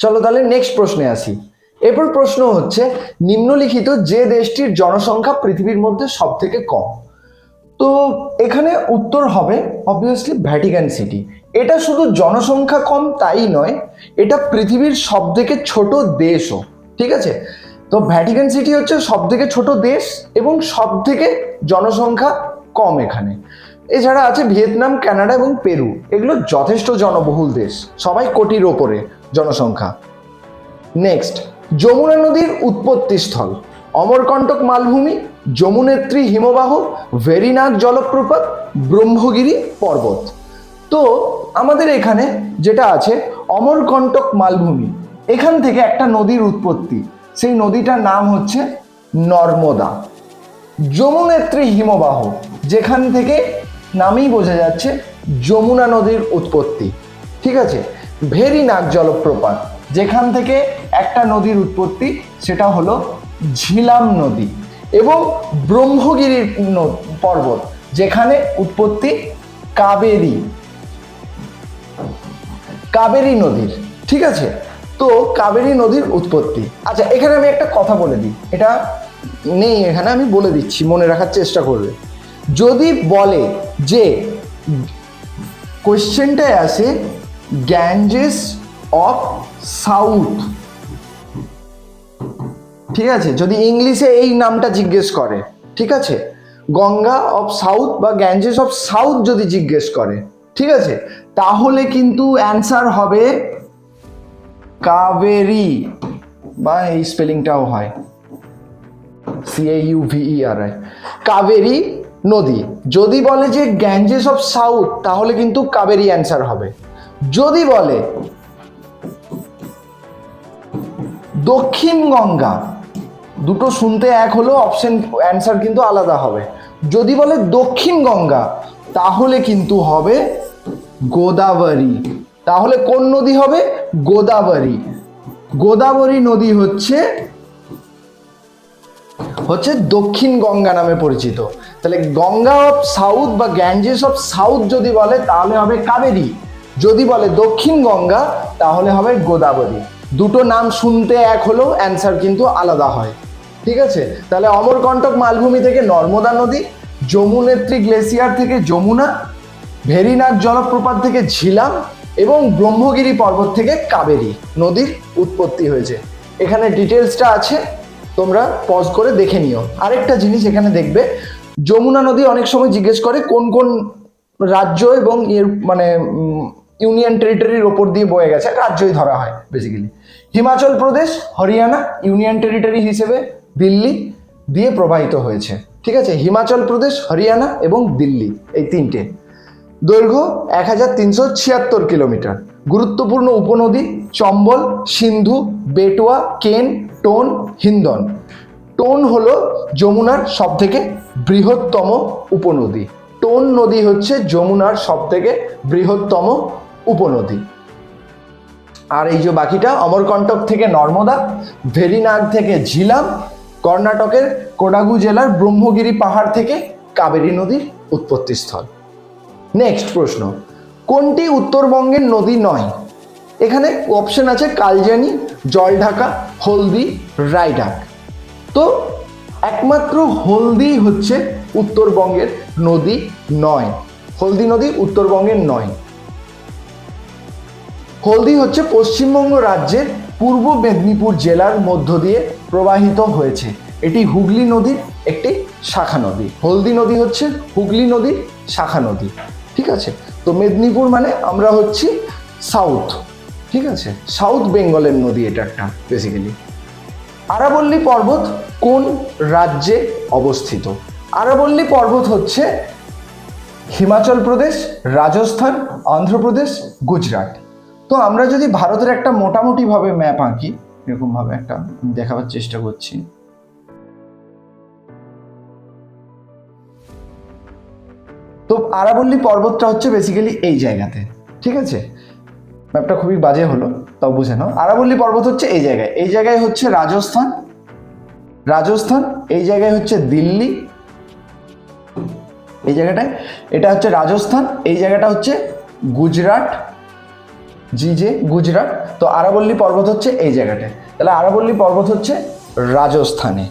চলো তাহলে নেক্সট প্রশ্নে আসি। এরপর প্রশ্ন হচ্ছে, নিম্নলিখিত যে দেশটির জনসংখ্যা পৃথিবীর মধ্যে সব থেকে কম? তো এখানে উত্তর হবে অবভিয়াসলি ভ্যাটিকান সিটি এটা শুধু জনসংখ্যা কম তাই নয়, এটা পৃথিবীর সব থেকে ছোট দেশও, ঠিক আছে? তো ভ্যাটিকান সিটি হচ্ছে সব থেকে ছোট দেশ এবং সব থেকে জনসংখ্যা কম এখানে। এছাড়া আছে ভিয়েতনাম, কানাডা এবং পেরু। এগুলো যথেষ্ট জনবহুল দেশ, সবাই কোটির ওপরে। জনসংখ্যা। নেক্সট যমুনা নদীর উৎপত্তি স্থল। অমরকণ্টক মালভূমি, যমুনেত্রী হিমবাহ ভেরিনাগ জলপ্রপাত, ব্রহ্মগিরি পর্বত। তো আমাদের এখানে যেটা আছে, অমরকণ্টক মালভূমি। এখান থেকে একটা নদীর উৎপত্তি। সেই নদীটার নাম হচ্ছে নর্মদা। যমুনেত্রী হিমবাহ, যেখান থেকে নামেই বোঝা যাচ্ছে যমুনা নদীর উৎপত্তি। ঠিক আছে? ভেরিনাগ জলপ্রপাত। যেখান থেকে একটা নদীর উৎপত্তি, সেটা হলো ঝিলাম নদী এবং ব্রহ্মগিরির পর্বত, যেখানে উৎপত্তি কাবেরী। কাবেরী নদীর, ঠিক আছে? তো কাবেরী নদীর উৎপত্তি। আচ্ছা এখানে আমি একটা কথা বলে দিই। এটা নেই, এখানে আমি বলে দিচ্ছি, মনে রাখার চেষ্টা করবে। যদি বলে যে কোয়েশ্চেনটায় আসে গ্যাঞ্জেস অফ সাউথ ঠিক আছে? যদি ইংলিশে এই নামটা জিজ্ঞেস করে, ঠিক আছে? গঙ্গা অফ সাউথ বা গ্যাঞ্জেস অফ সাউথ যদি জিজ্ঞেস করে, ঠিক আছে? তাহলে কিন্তু অ্যান্সার হবে কাবেরি বা এই স্পেলিংটাও হয়। C A U V E R I Kaveri নদী। যদি বলে যে গ্যাঞ্জেস অফ সাউথ তাহলে কিন্তু কাবেরি অ্যান্সার হবে। যদি বলে, দক্ষিণ গঙ্গা দুটো শুনতে এক হলেও অপশন অ্যান্সার কিন্তু আলাদা হবে। যদি বলে, দক্ষিণ গঙ্গা তাহলে কিন্তু হবে গোদাবরী। তাহলে কোন নদী হবে? গোদাবরী। গোদাবরী নদী হচ্ছে হচ্ছে দক্ষিণ গঙ্গা নামে পরিচিত। তাহলে গঙ্গা অফ সাউথ বা গ্যাঞ্জেস অফ সাউথ যদি বলে, তাহলে হবে কাবেরী। যদি বলে দক্ষিণ গঙ্গা, তাহলে হবে গোদাবরী। দুটো নাম শুনতে এক হলেও অ্যান্সার কিন্তু আলাদা হয়। ঠিক আছে? তাহলে অমরকণ্টক মালভূমি থেকে নর্মদা নদী, যমুনেত্রী গ্লেসিয়ার থেকে যমুনা ভেরিনাগ জলপ্রপাত থেকে ঝিলাম এবং ব্রহ্মগিরি পর্বত থেকে কাবেরী নদীর উৎপত্তি হয়েছে। এখানে ডিটেলসটা আছে, তোমরা পজ করে দেখে নিও। আরেকটা জিনিস এখানে দেখবে, যমুনা নদী অনেক সময় জিজ্ঞেস করে কোন কোন রাজ্য এবং এর মানে ইউনিয়ন টেরিটরির ওপর দিয়ে বয়ে গেছে রাজ্যই ধরা হয় basically Himachal Pradesh, Haryana, union territory হিসেবে দিল্লি দিয়ে প্রবাহিত হয়েছে, ঠিক আছে? হিমাচল প্রদেশ, হরিয়ানা এবং দিল্লি, এই তিনটে। দৈর্ঘ্য এক হাজার তিনশো ছিয়াত্তর কিলোমিটার। গুরুত্বপূর্ণ উপনদী চম্বল, সিন্ধু, বেটুয়া, কেন, টোন, হিন্দন। টোন হলো যমুনার সবথেকে বৃহত্তম উপনদী। টোন নদী হচ্ছে যমুনার সবথেকে বৃহত্তম উপনদী। আর এই যে বাকিটা অমরকণ্টক থেকে নর্মদা, ভেরিনাগ থেকে ঝিলাম, কর্ণাটকের কোডাগু জেলার ব্রহ্মগিরি পাহাড় থেকে কাবেরী নদীর উৎপত্তিস্থল। নেক্সট প্রশ্ন, কোনটি উত্তরবঙ্গের নদী নয়? এখানে অপশন আছে কালজানি, জলঢাকা, হলদি, রায়ডাক। তো একমাত্র হলদি হচ্ছে উত্তরবঙ্গের নদী নয়। হলদি নদী উত্তরবঙ্গের নয়। হলদি হচ্ছে পশ্চিমবঙ্গ রাজ্যের পূর্ব মেদিনীপুর জেলার মধ্য দিয়ে প্রবাহিত হয়েছে। এটি হুগলি নদীর একটি শাখা নদী। হলদি নদী হচ্ছে হুগলি নদীর শাখা নদী। ঠিক আছে? তো মেদিনীপুর মানে আমরা হচ্ছি সাউথ ঠিক আছে? সাউথ বেঙ্গলের নদী এটা একটা বেসিক্যালি আরাবল্লী পর্বত কোন রাজ্যে অবস্থিত? আরাবল্লী পর্বত হচ্ছে হিমাচল প্রদেশ, রাজস্থান, অন্ধ্রপ্রদেশ, গুজরাট। তো আমরা যদি ভারতের একটা মোটামুটিভাবে ম্যাপ আঁকি, এরকমভাবে একটা দেখাবার চেষ্টা করছি। তো আরাবল্লী পর্বতটা হচ্ছে বেসিক্যালি এই জায়গাতে, ঠিক আছে? ম্যাপটা খুবই বাজে হলো, তাও বুঝে নাও। আরাবল্লী পর্বত হচ্ছে এই জায়গায়। এই জায়গায় হচ্ছে রাজস্থান। রাজস্থান, এই জায়গায় হচ্ছে দিল্লি। এই জায়গাটায়। এটা হচ্ছে রাজস্থান, এই জায়গাটা হচ্ছে গুজরাট। জি যে গুজরাট। তো আরাবল্লী পর্বত হচ্ছে এই জায়গাটায় তাহলে আরাবল্লী পর্বত হচ্ছে রাজস্থানে।